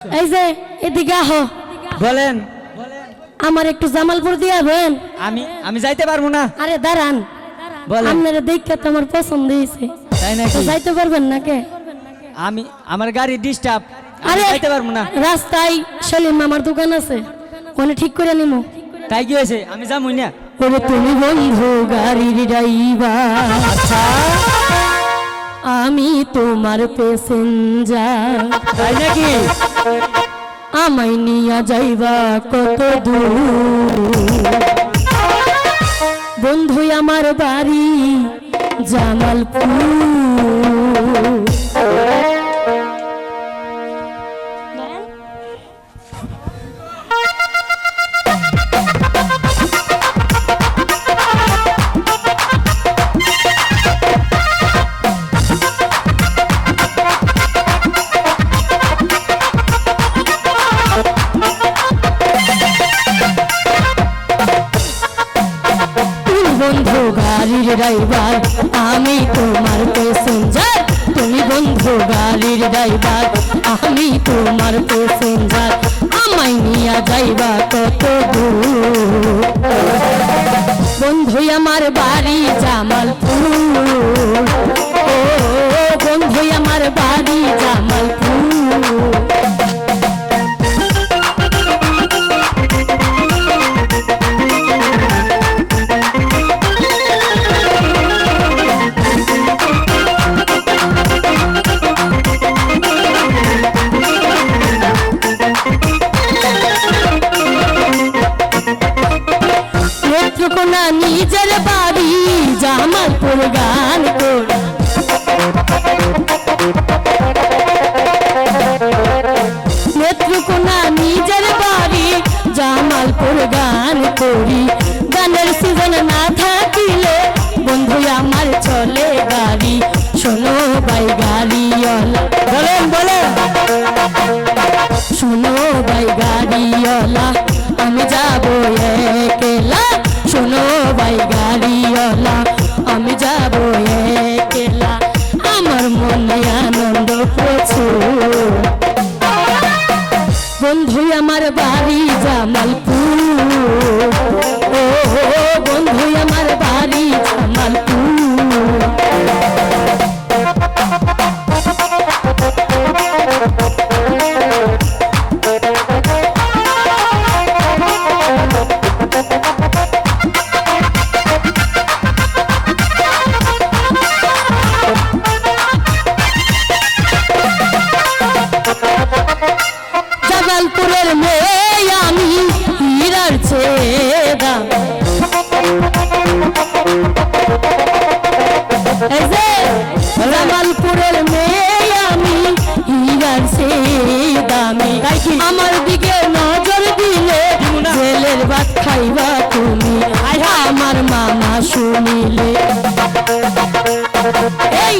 এই যে এদিকে আহো। বলেন। আমার একটু জামালপুর দিয়াবেন আমি আমি যাইতে পারব না। আরে দাঁড়ান। আপনারা দেখতে তো আমার পছন্দ হয়েছে। তাই যাইতে পারবেন না কে? আমি আমার গাড়ি ডিস্টার্ব আরে যাইতে পারব না। রাস্তায় সেলিম আমার দোকান আছে। ওখানে ঠিক করে নিমু। তাই কি হয়েছে? আমি যাব না। ওরে তুমি বন্ধু গাড়ির ড্রাইভার আচ্ছা। আমি তোমার প্যাসেঞ্জার তাই নাকি? আমায় নিয়া যাইবা কত দূর। বন্ধু আমার বাড়ি জামালপুর। গাড়ির ড্রাইভার, আমি তোমার প্যাসেঞ্জার। তুমি বন্ধু গালির ড্রাইভার, আমি তোমার প্যাসেঞ্জার। আমায় নিয়া যাইবা কত দূর? বন্ধু আমার বাড়ি জামালপুর। ও নিজের বাড়ি জামালপুর গান করি। নেত্রকোনা নিজের বাড়ি জামালপুর গান করি। গানের সিজন না থাকিলে বন্ধু আমার চলে গাড়ি। শোনো বাই গাড়িওয়ালা। বলেন বলেন। বন্ধু আমার বাড়ি জামালপুর। ও বন্ধু আমার বাড়ি জামালপুর হীরার দামি। আমার দিকে নজর দিলে জেলের ভাত খাইবা তুমি। আমার মামা শুনিলে। এই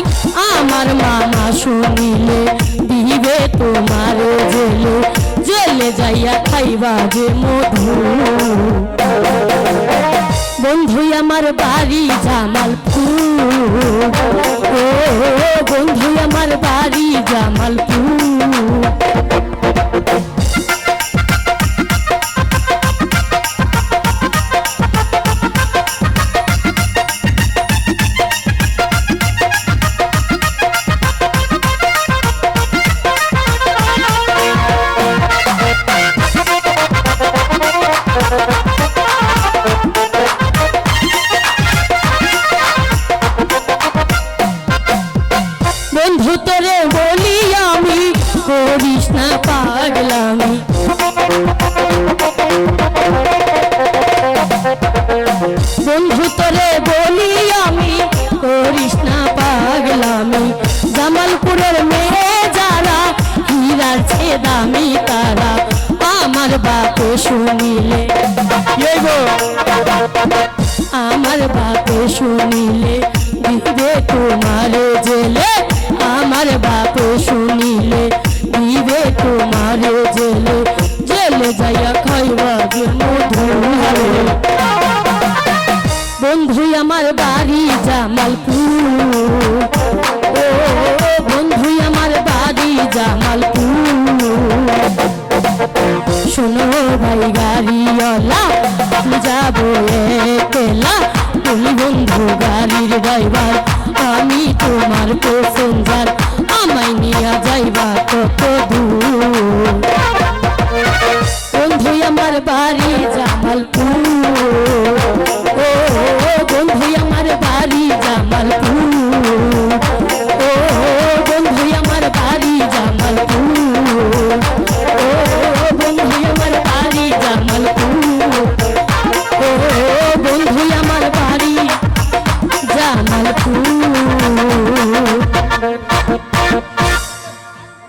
আমার মামা শুনিলে দিবে তোমার জেলে। জেলে যাইয়া খাইবা যে মধু। বন্ধু আমার বাড়ি জামালপুর। ও বন্ধু আমার বাড়ি জামালপুর। শুনিলে। আমার বাপে শুনিলে, দিবে তোমার জেলে। আমার বাপে শুনিলে, দিবে তোমার জেলে। জেলে যাইয়া খাইবা বন্ধু, আমার বাড়ি জামালপুর।